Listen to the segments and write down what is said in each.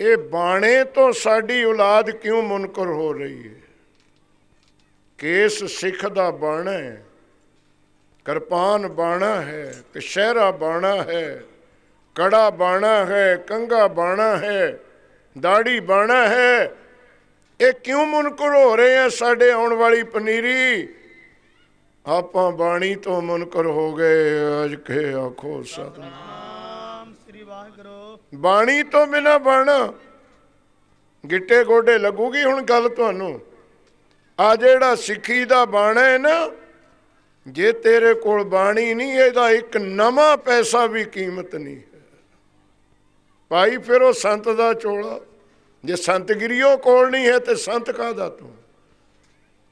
ਇਹ ਬਾਣੇ ਤੋਂ ਸਾਡੀ ਔਲਾਦ ਕਿਉਂ ਮੁਨਕਰ ਹੋ ਰਹੀ ਹੈ? ਕੇਸ ਸਿੱਖ ਦਾ ਬਾਣਾ ਹੈ, ਕਿਰਪਾਨ ਬਾਣਾ ਹੈ ਕਸ਼ਹਿਰਾ ਬਾਣਾ ਹੈ, ਕੜਾ ਬਾਣਾ ਹੈ ਕੰਗਾ ਬਾਣਾ ਹੈ, ਦਾੜੀ ਬਾਣਾ ਹੈ। ਇਹ ਕਿਉਂ ਮੁਨਕਰ ਹੋ ਰਹੇ ਆ ਸਾਡੇ ਆਉਣ ਵਾਲੀ ਪਨੀਰੀ? ਆਪਾਂ ਬਾਣੀ ਤੋਂ ਮੁਨਕਰ ਹੋ ਗਏ, ਅਜ ਕੇ ਆਖੋ ਸਤਿਨਾਮ। ਨਾਮ ਸ੍ਰੀ ਬਾਣੀ ਤੋਂ ਬਿਨਾ ਬਾਣਾ। ਗਿੱਟੇ ਗੋਡੇ ਲੱਗੂਗੀ ਹੁਣ ਗੱਲ ਤੁਹਾਨੂੰ। ਆ ਜਿਹੜਾ ਸਿੱਖੀ ਦਾ ਬਾਣਾ ਹੈ ਨਾ, ਜੇ ਤੇਰੇ ਕੋਲ ਬਾਣੀ ਨਹੀਂ, ਇਹਦਾ ਇੱਕ ਨਵਾਂ ਪੈਸਾ ਵੀ ਕੀਮਤ ਨਹੀਂ ਹੈ। ਭਾਈ, ਫਿਰ ਉਹ ਸੰਤ ਦਾ ਚੋਲਾ। ਜੇ ਸੰਤਗਿਰੀਓ ਕੋਲ ਨਹੀਂ ਹੈ, ਤੇ ਸੰਤ ਕਾਹਦਾ ਤੂੰ?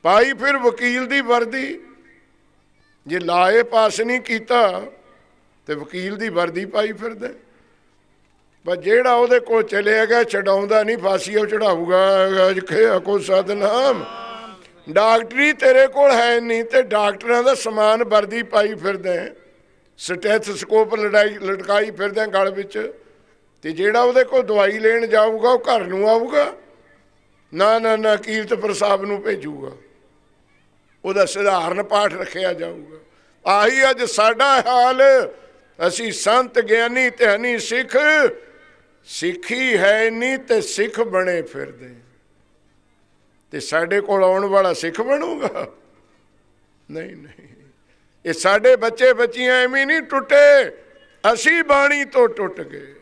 ਭਾਈ, ਫਿਰ ਵਕੀਲ ਦੀ ਵਰਦੀ। ਜੇ ਲਾਏ ਪਾਸ ਨਹੀਂ ਕੀਤਾ, ਤੇ ਵਕੀਲ ਦੀ ਵਰਦੀ ਪਾਈ ਫਿਰਦੇ ਪਰ ਜਿਹੜਾ ਉਹਦੇ ਕੋਲ ਚਲਿਆ ਗਿਆ, ਛਡਾਉਂਦਾ ਨਹੀਂ, ਫਾਸੀ ਉਹ ਚੜਾਊਗਾ ਅਜ ਕੋ ਸਤਨਾਮ। ਡਾਕਟਰੀ ਤੇਰੇ ਕੋਲ ਹੈ ਨਹੀਂ ਤੇ ਡਾਕਟਰਾਂ ਦਾ ਸਮਾਨ ਵਰਦੀ ਪਾਈ ਫਿਰਦੇ ਸਟੈਥੋਸਕੋਪ ਲੜਾਈ, ਲਟਕਾਈ ਫਿਰਦੇ ਗਲ ਵਿੱਚ। ਤੇ ਜਿਹੜਾ ਉਹਦੇ ਕੋਲ ਦਵਾਈ ਲੈਣ ਜਾਊਗਾ, ਉਹ ਘਰ ਨੂੰ ਆਊਗਾ। ਨਾ ਨਾ ਨਾ ਕੀਰਤਪੁਰ ਸਾਹਿਬ ਨੂੰ ਭੇਜੂਗਾ। ਉਹਦਾ ਸਧਾਰਨ ਪਾਠ ਰੱਖਿਆ ਜਾਊਗਾ। ਆਹੀ ਅੱਜ ਸਾਡਾ ਹਾਲ। ਅਸੀਂ ਸੰਤ, ਗਿਆਨੀ, ਧਿਆਨੀ, ਸਿੱਖ ਸਿੱਖੀ ਹੈ ਨਹੀਂ ਤੇ ਸਿੱਖ ਬਣੇ ਫਿਰਦੇ। ਤੇ ਸਾਡੇ ਕੋਲ ਆਉਣ ਵਾਲਾ ਸਿੱਖ ਬਣੂਗਾ? ਨਹੀਂ ਨਹੀਂ। ਇਹ ਸਾਡੇ ਬੱਚੇ ਬੱਚੀਆਂ ਐਵੇਂ ਨਹੀਂ ਟੁੱਟੇ। ਅਸੀਂ ਬਾਣੀ ਤੋਂ ਟੁੱਟ ਗਏ।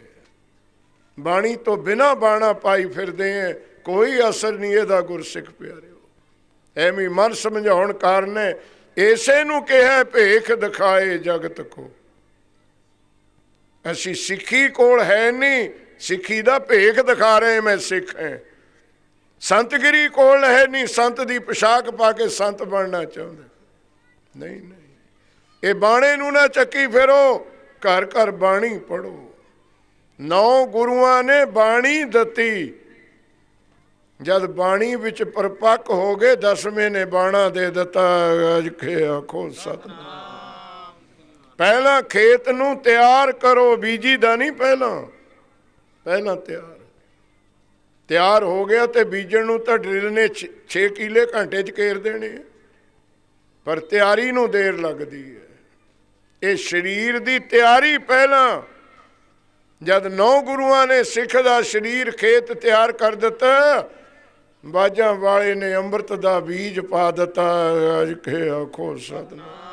ਬਾਣੀ ਤੋਂ ਬਿਨਾ ਬਾਣਾ ਪਾਈ ਫਿਰਦੇ ਐ। ਕੋਈ ਅਸਰ ਨਹੀਂ ਇਹਦਾ ਗੁਰਸਿੱਖ ਪਿਆਰਿਓ। ਐਵੇਂ ਮਨ ਸਮਝਾਉਣ ਕਾਰਨ ਹੈ, ਇਸੇ ਨੂੰ ਕਿਹਾ ਭੇਖ ਦਿਖਾਏ ਜਗਤ ਕੋ। ਅਸੀਂ ਸਿੱਖੀ ਕੋਲ ਹੈ ਨਹੀਂ ਸਿੱਖੀ ਦਾ ਭੇਖ ਦਿਖਾ ਰਹੇ ਮੈਂ ਸਿੱਖ ਹਾਂ ਸੰਤਗਿਰੀ ਕੋਲ ਹੈ ਨਹੀਂ ਸੰਤ ਦੀ ਪੋਸ਼ਾਕ ਪਾ ਕੇ ਸੰਤ ਬਣਨਾ ਚਾਹੁੰਦੇ। ਨਹੀਂ ਨਹੀਂ। ਇਹ ਬਾਣੇ ਨੂੰ ਨਾ ਚੱਕੀ ਫਿਰੋ, ਘਰ ਘਰ ਬਾਣੀ ਪੜੋ ਨੌ ਗੁਰੂਆਂ ਨੇ ਬਾਣੀ ਦਿੱਤੀ। ਜਦ ਬਾਣੀ ਵਿੱਚ ਪਰਪੱਕ ਹੋ ਗਏ, ਦਸਵੇਂ ਨੇ ਬਾਣਾ ਦੇ ਦਿੱਤਾ। ਅਜ ਆਖੋ ਸਤਨਾਮ। ਪਹਿਲਾਂ ਖੇਤ ਨੂੰ ਤਿਆਰ ਕਰੋ, ਬੀਜੀ ਦਾ ਨਹੀਂ ਪਹਿਲਾਂ। ਪਹਿਲਾਂ ਤਿਆਰ। ਤਿਆਰ ਹੋ ਗਿਆ ਤੇ ਬੀਜਣ ਨੂੰ ਤਾਂ ਡਰਿਲ ਨੇ 6 ਕਿਲੇ ਘੰਟੇ ਚ ਕੇਰ ਦੇਣੇ ਪਰ ਤਿਆਰੀ ਨੂੰ ਦੇਰ ਲੱਗਦੀ ਹੈ। ਇਹ ਸਰੀਰ ਦੀ ਤਿਆਰੀ ਪਹਿਲਾਂ। ਜਦ ਨੌ ਗੁਰੂਆਂ ਨੇ ਸਿੱਖ ਦਾ ਸਰੀਰ ਖੇਤ ਤਿਆਰ ਕਰ ਦਿੱਤਾ, ਬਾਜਾਂ ਵਾਲੇ ਨੇ ਅੰਮ੍ਰਿਤ ਦਾ ਬੀਜ ਪਾ ਦਿੱਤਾ। ਅਜ ਕੇ ਆਖੋ ਸਤਨਾਮ।